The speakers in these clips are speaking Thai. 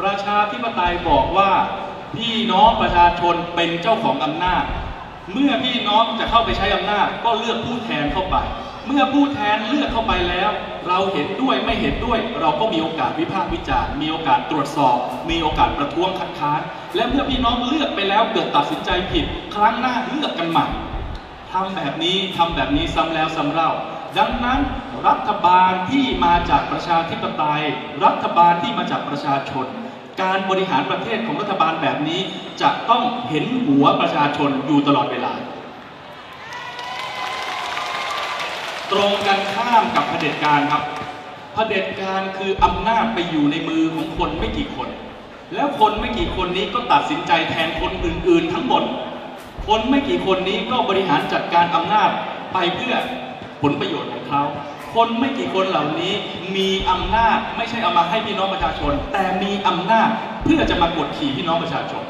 ประชาธิปไตยบอกว่าพี่น้องประชาชนเป็นเจ้าของอำนาจ เมื่อพี่น้องจะเข้าไปใช้อำนาจ ก็เลือกผู้แทนเข้าไป เมื่อผู้แทนเลือกเข้าไปแล้ว เราเห็นด้วยไม่เห็นด้วย เราก็มีโอกาสวิพากษ์วิจารณ์มีโอกาสตรวจสอบ มีโอกาสประท้วงคัดค้าน และเมื่อพี่น้องเลือกไปแล้วเกิดตัดสินใจผิด ครั้งหน้าเลือกกันใหม่ทำแบบนี้ทำแบบนี้ซ้ำแล้วซ้ำเล่าดังนั้นรัฐบาลที่มาจากประชาธิปไตย รัฐบาลที่มาจากประชาชน การบริหารประเทศของรัฐบาลแบบนี้ จะต้องเห็นหัวประชาชนอยู่ตลอดเวลา ตรงกันข้ามกับเผด็จการครับเผด็จการคืออำนาจไปอยู่ในมือของคนไม่กี่คน แล้วคนไม่กี่คนนี้ก็ตัดสินใจแทนคนอื่น ๆ ทั้งหมด คนไม่กี่คนนี้ก็บริหารจัดการอำนาจไปเพื่อผลประโยชน์ของเขา คนไม่กี่คนเหล่านี้มีอำนาจไม่ใช่เอามาให้พี่น้องประชาชน แต่มีอำนาจเพื่อจะมากดขี่พี่น้องประชาชน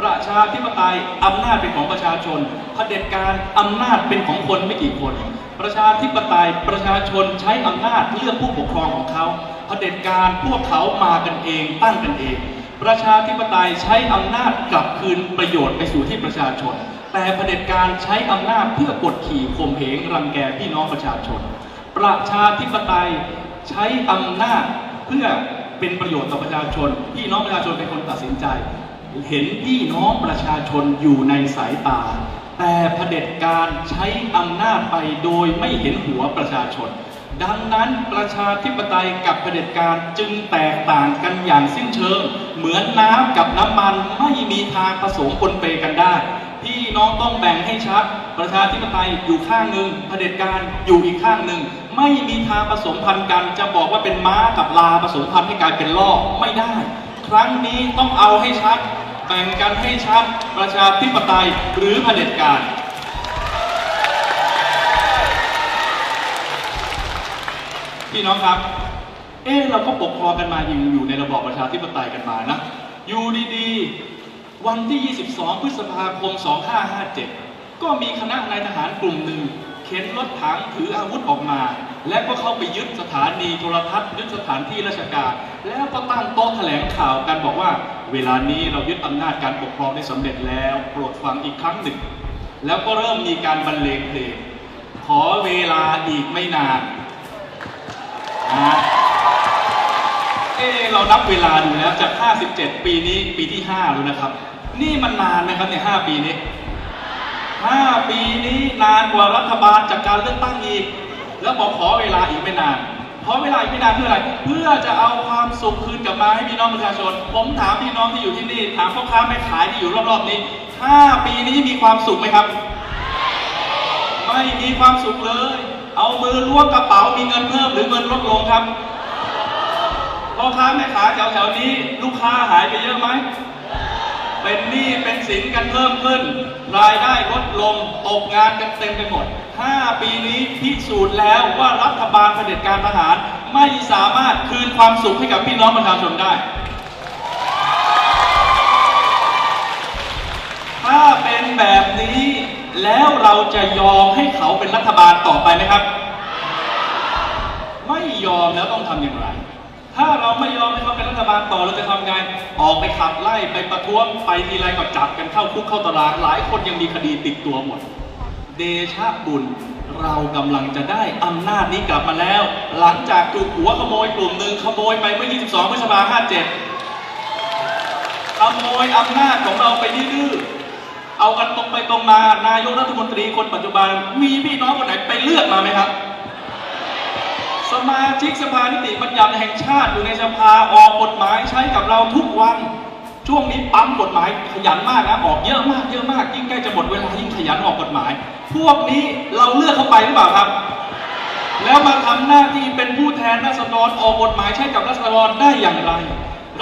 ประชาธิปไตยอำนาจเป็นของประชาชนเผด็จการอำนาจเป็นของคนไม่กี่คน ประชาธิปไตยประชาชนใช้อำนาจเลือกผู้ปกครองของเขาเผด็จการพวกเขามากันเองตั้งกันเอง ประชาธิปไตยใช้อำนาจกลับคืนประโยชน์ไปสู่ที่ประชาชน แต่เผด็จการใช้อำนาจเพื่อกดขี่ข่มเหงรังแกพี่น้องประชาชน ประชาธิปไตยใช้อำนาจเพื่อเป็นประโยชน์ต่อประชาชน พี่น้องประชาชนเป็นคนตัดสินใจ เห็นพี่น้องประชาชนอยู่ในสายตา แต่เผด็จการใช้อำนาจไปโดยไม่เห็นหัวประชาชน ดังนั้นประชาธิปไตยกับเผด็จการจึงแตกต่างกันอย่างสิ้นเชิง เหมือนน้ำกับน้ำมันไม่มีทางผสมปนเปกันได้ น้องต้องแบ่งให้ชัด ประชาธิปไตยอยู่ข้างหนึ่งเผด็จการอยู่อีกข้างหนึ่ง ไม่มีทางผสมพันธุ์กัน จะบอกว่าเป็นม้ากับลาผสมพันธุ์ให้กลายเป็นล่อไม่ได้ ครั้งนี้ต้องเอาให้ชัด แบ่งกันให้ชัด ประชาธิปไตยหรือเผด็จการพี่น้องครับ เอ๊เราก็ปกครองกันมาอยู่อยู่ในระบอบประชาธิปไตยกันมานะ อยู่ดีๆ วันที่ 22 พฤษภาคม 2557 ก็มีคณะนายทหารกลุ่มหนึ่งเข็นรถถังถืออาวุธออกมา และก็เข้าไปยึดสถานีโทรทัศน์ยึดสถานที่ราชการ แล้วก็ตั้งโต๊ะแถลงข่าวกันบอกว่า เวลานี้เรายึดอำนาจการปกครองได้สำเร็จแล้วโปรดฟังอีกครั้งหนึ่ง แล้วก็เริ่มมีการบรรเลงเพลงขอเวลาอีกไม่นานนะ เอเรานับเวลาดูแล้วจาก 57 ปีนี้ปีที่ 5 แล้วนะครับ นี่มันนานไหมครับเนี่ย5ปีนี้ 5 ปีนี้นานกว่ารัฐบาลจากการเลือกตั้งอีก แล้วบอกขอเวลาอีกไม่นาน ขอเวลาอีกไม่นานเพื่ออะไร เพื่อจะเอาความสุขคืนกลับมาให้พี่น้องประชาชน ผมถามพี่น้องที่อยู่ที่นี่ ถามพ่อค้าแม่ขายที่อยู่รอบๆนี้ 5 ปีนี้มีความสุขไหมครับ ไม่มีความสุขเลย เอามือล้วงกระเป๋ามีเงินเพิ่มหรือเงินลดลงครับ พ่อค้าแม่ขาแถวๆนี้ลูกค้าหายไปเยอะไหม เป็นหนี้เป็นสินกันเพิ่มขึ้น รายได้ลดลงตกงานกันเต็มไปหมด 5 ปีนี้พิสูจน์แล้วว่ารัฐบาลเผด็จการทหาร ไม่สามารถคืนความสุขให้กับพี่น้องประชาชนได้ ถ้าเป็นแบบนี้แล้วเราจะยอมให้เขาเป็นรัฐบาลต่อไปไหมครับ ไม่ยอมแล้วต้องทำอย่างไร ถ้าเราไม่ยอมให้เขาเป็นรัฐบาลต่อเราจะทำไง ออกไปขับไล่ไปประท้วงไปทีไรก็จับกันเข้าคุกเข้าตารางหลายคนยังมีคดีติดตัวหมด เดชะบุญเรากำลังจะได้อำนาจนี้กลับมาแล้ว หลังจากถูกหัวขโมยกลุ่มหนึ่งขโมยไปเมื่อ 22พฤษภาคม57ขโมยอำนาจของเราไปดื้อเอากันตรงไปตรงมา นายกรัฐมนตรีคนปัจจุบัน มีพี่น้องคนไหนไปเลือกมาไหมครับ มาชิกสภานิติบัญญัติแห่งชาติอยู่ในสภาออกกฎหมายใช้กับเราทุกวัน ช่วงนี้ปั๊มกฎหมายขยันมากนะออกเยอะมากเยอะมากยิ่งใกล้จะหมดเวลายิ่งขยันออกกฎหมาย พวกนี้เราเลือกเข้าไปหรือเปล่าครับ แล้วมาทำหน้าที่เป็นผู้แทนราษฎรออกกฎหมายใช้กับราษฎรได้อย่างไร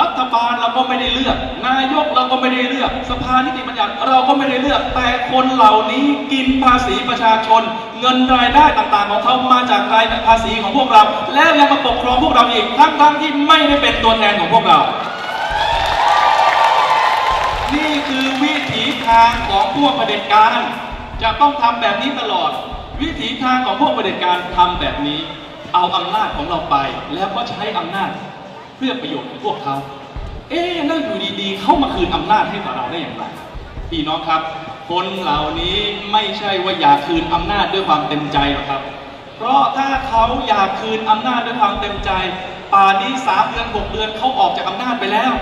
รัฐบาลเราก็ไม่ได้เลือก นายกเราก็ไม่ได้เลือก สภานิติบัญญัติเราก็ไม่ได้เลือก แต่คนเหล่านี้กินภาษีประชาชน เงินรายได้ต่างๆ ของเขามาจากรายภาษีของพวกเรา แล้วยังมาปกครองพวกเราอีกทั้งๆที่ไม่ได้เป็นตัวแทนของพวกเรา นี่คือวิถีทางของพวกเผด็จการ จะต้องทำแบบนี้ตลอด วิถีทางของพวกเผด็จการทำแบบนี้ เอาอำนาจของเราไป แล้วก็ใช้อำนาจ เพื่อประโยชน์ของพวกเขา เอ๊ะแล้วอยู่ดีๆ เข้ามาคืนอำนาจให้กับเราได้อย่างไร พี่น้องครับ คนเหล่านี้ไม่ใช่ว่าอยากคืนอำนาจด้วยความเต็มใจหรอกครับ เพราะถ้าเขาอยากคืนอำนาจด้วยความเต็มใจ ป่านนี้สามเดือนหกเดือนเขาออกจากอำนาจไปแล้ว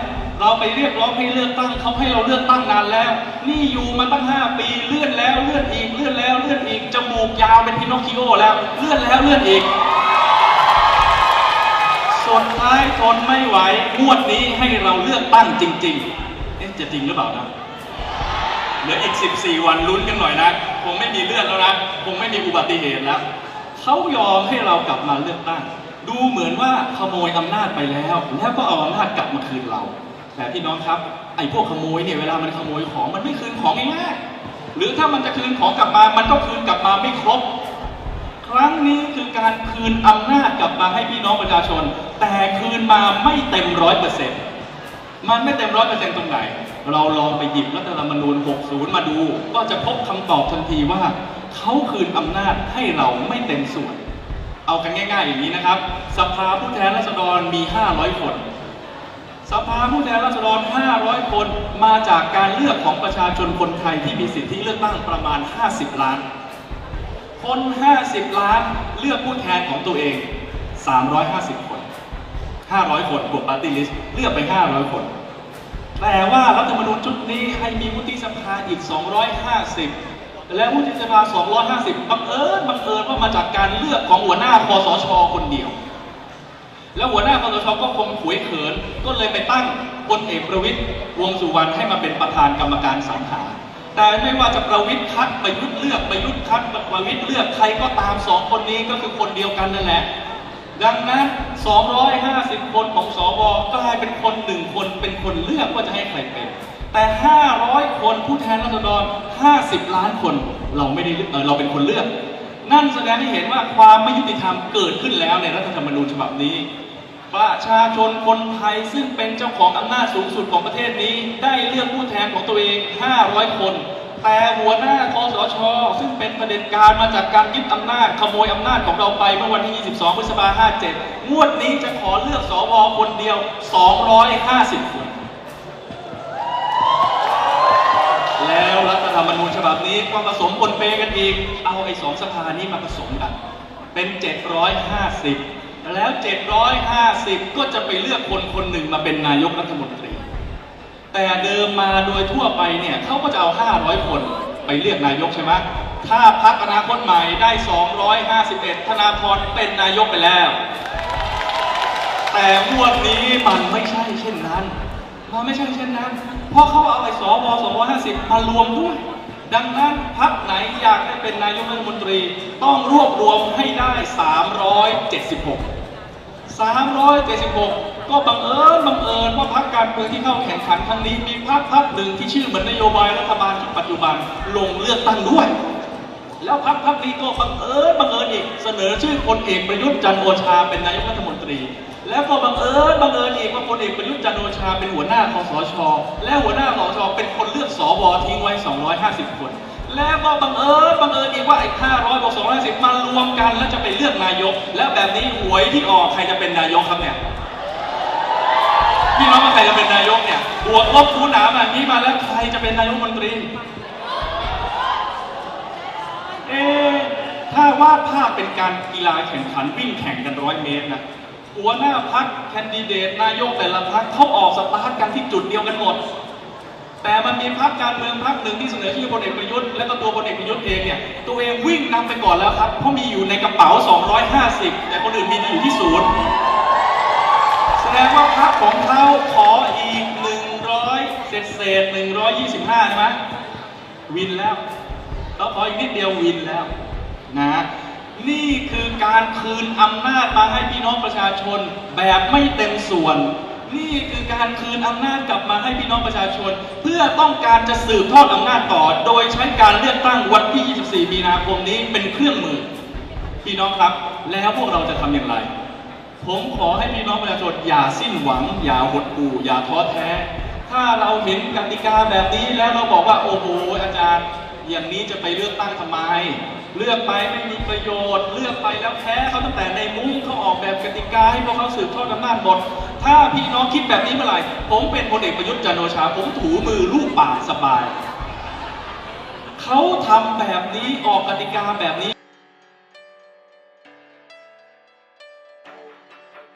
เราไปเรียกร้องให้เลือกตั้งเขาให้เราเลือกตั้งนานแล้ว นี่อยู่มาตั้งห้าปีเลื่อนแล้วเลื่อนอีกเลื่อนแล้วเลื่อนอีกจมูกยาวเป็นพินอคคิโอแล้วเลื่อนแล้วเลื่อนอีกายทนไม่ไหวงวดนี้ให้เราเลือกตั้งจริง ๆ เอ๊ะจะจริงหรือเปล่านะเหลืออีก 14 วันลุ้นกันหน่อยนะ คงไม่มีเลือดแล้วนะ คงไม่มีอุบัติเหตุแล้ว เขายอมให้เรากลับมาเลือกตั้ง ดูเหมือนว่าขโมยอำนาจไปแล้ว แล้วก็เอาอำนาจกลับมาคืนเรา แต่พี่น้องครับ ไอ้พวกขโมยเนี่ยเวลามันขโมยของมันไม่คืนของง่ายๆหรือถ้ามันจะคืนของกลับมา มันก็คืนกลับมาไม่ครบ ครั้งนี้คือการคืนอำนาจกลับมาให้พี่น้องประชาชน แต่คืนมาไม่เต็มร้อยเปอร์เซ็นต์มันไม่เต็มร้อยเปอร์เซ็นต์ตรงไหน เราลองไปหยิบรัฐธรรมนูญ 60 มาดู ก็จะพบคำตอบทันทีว่า เขาคืนอำนาจให้เราไม่เต็มส่วน เอากันง่าย ๆ อย่างนี้นะครับ สภาผู้แทนราษฎรมี 500 คน สภาผู้แทนราษฎร 500 คนมาจากการเลือกของประชาชนคนไทยที่มีสิทธิเลือกตั้งประมาณ 50 ล้าน คน 50 ล้านเลือกผู้แทนของตัวเอง 350 คน 500 คนบวกปาร์ตี้ลิสต์เลือกไป 500 คน แต่ว่ารัฐธรรมนูญชุดนี้ให้มีวุฒิสภาอีก 250 และวุฒิสภา 250 บังเอิญบังเอิญว่ามาจากการเลือกของหัวหน้าคอสชคนเดียว แล้วหัวหน้าคอสชก็คงขวยเขิน ก็เลยไปตั้งพลเอกประวิตยวงสุวรรณให้มาเป็นประธานกรรมการสรรหา แต่ไม่ว่าจะประวิตยคัดประยุทธ์เลือกประยุทธ์คัดประวิตยเลือกใครก็ตามสองคนนี้ก็คือคนเดียวกันนั่นแหละ ดังนั้น 250 คนของสวกลายเป็นคนหนึ่งคนเป็นคนเลือกว่าจะให้ใครเป็น แต่ 500 คนผู้แทนราษฎร50 ล้านคนเราไม่ได้เเราเป็นคนเลือก นั่นแสดงให้เห็นว่าความไม่ยุติธรรมเกิดขึ้นแล้วในรัฐธรรมนูญฉบับนี้ ประชาชนคนไทยซึ่งเป็นเจ้าของอำนาจสูงสุดของประเทศนี้ ได้เลือกผู้แทนของตัวเอง 500 คน แต่หัวหน้าคอสช ซึ่งเป็นประเด็จการมาจากการยึดอำนาจขโมยอำนาจของเราไปเมื่อวันที่ 22 พฤษภาคม 57 งวดนี้จะขอเลือกสวคนเดียว 250 คน แล้วรัฐธรรมนูญฉบับนี้ก็ผสมปนเปกันอีก เอาไอ้สองสภานี้มาผสมกัน เป็น 750 แล้ว 750 ก็จะไปเลือกคนคนหนึ่งมาเป็นนายกรัฐมนตรี แต่เดิมมาโดยทั่วไปเนี่ยเขาก็จะเอา 500 คนไปเลือกนายกใช่ไหมถ้าพักอนาคตใหม่ได้ 251 ธนาธรเป็นนายกไปแล้ว แต่งวดนี้มันไม่ใช่เช่นนั้น มันไม่ใช่เช่นนั้น เพราะเขาเอาไอ้สว250 มารวมด้วย ดังนั้นพักไหนอยากได้เป็นนายกรัฐมนตรี ต้องรวบรวมให้ได้ 376 376 ก็บังเอิญบังเอิญว่าพักการเมืองที่เข้าแข่งขันครั้งนี้ มีพักพักหนึ่งที่ชื่อเหมือนนโยบายรัฐบาลชุดปัจจุบันลงเลือกตั้งด้วย แล้วพักพักนี้ก็บังเอิญบังเอิญอีกเสนอชื่อพลเอกประยุทธ์จันโอชาเป็นนายกรัฐมนตรี แล้วก็บังเอิญบังเอิญอีกว่าพลเอกประยุทธ์จันโอชาเป็นหัวหน้าคอสช และหัวหน้าคอสชเป็นคนเลือกสวทิ้งไว้ 250 คน แล้วก็บังเอิญบังเอิญ ว่าไอ้500บวก250มารวมกันแล้วจะไปเลือกนายก แล้วแบบนี้หวยที่ออกใครจะเป็นนายกครับเนี่ยพี่น้องว่าใครจะเป็นนายกเนี่ยบวกลบคูณหารแบบนี้มาแล้วใครจะเป็นนายกมนตรีเอถ้าวาดภาพเป็นการกีฬาแข่งขันวิ่งแข่งกันร้อยเมตรนะหัวหน้าพักแคนดิเดตนายกแต่ละพักเขาออกสตาร์ทกันที่จุดเดียวกันหมด แต่มันมีพักการเมืองพักหนึ่งที่เสนอชื่อพลเอกประยุทธ์และก็ตัวพลเอกประยุทธ์เองเนี่ยตัวเองวิ่งนำไปก่อนแล้วครับเพราะมีอยู่ในกระเป๋า 250 แต่คนอื่นมีอยู่ที่ศูนย์แสดงว่าพักของเขาขออีก 100 เศษเศษ125 ใช่ไหมวินแล้วเราขออีกนิดเดียววินแล้วนะนี่คือการคืนอำนาจมาให้พี่น้องประชาชนแบบไม่เต็มส่วน นี่คือการคืนอำนาจกลับมาให้พี่น้องประชาชน เพื่อต้องการจะสืบทอดอำนาจต่อ โดยใช้การเลือกตั้งวันที่ 24 มีนาคมนี้เป็นเครื่องมือ พี่น้องครับ แล้วพวกเราจะทำอย่างไร ผมขอให้พี่น้องประชาชนอย่าสิ้นหวัง อย่าหดหู่อย่าท้อแท้ ถ้าเราเห็นกติกาแบบนี้แล้วเราบอกว่าโอ้โหอาจารย์ อย่างนี้จะไปเลือกตั้งทำไม เลือกไปไม่มีประโยชน์ เลือกไปแล้วแพ้เขาตั้งแต่ในมุ้งเขาออกแบบกติกาให้พวกเขาสืบทอดอำนาจหมด ถ้าพี่น้องคิดแบบนี้เมื่อไหร่ผมเป็นพลเอกประยุทธ์จันโอชา ผมถูมือลูกปากสบาย เขาทำแบบนี้ออกกติกาแบบนี้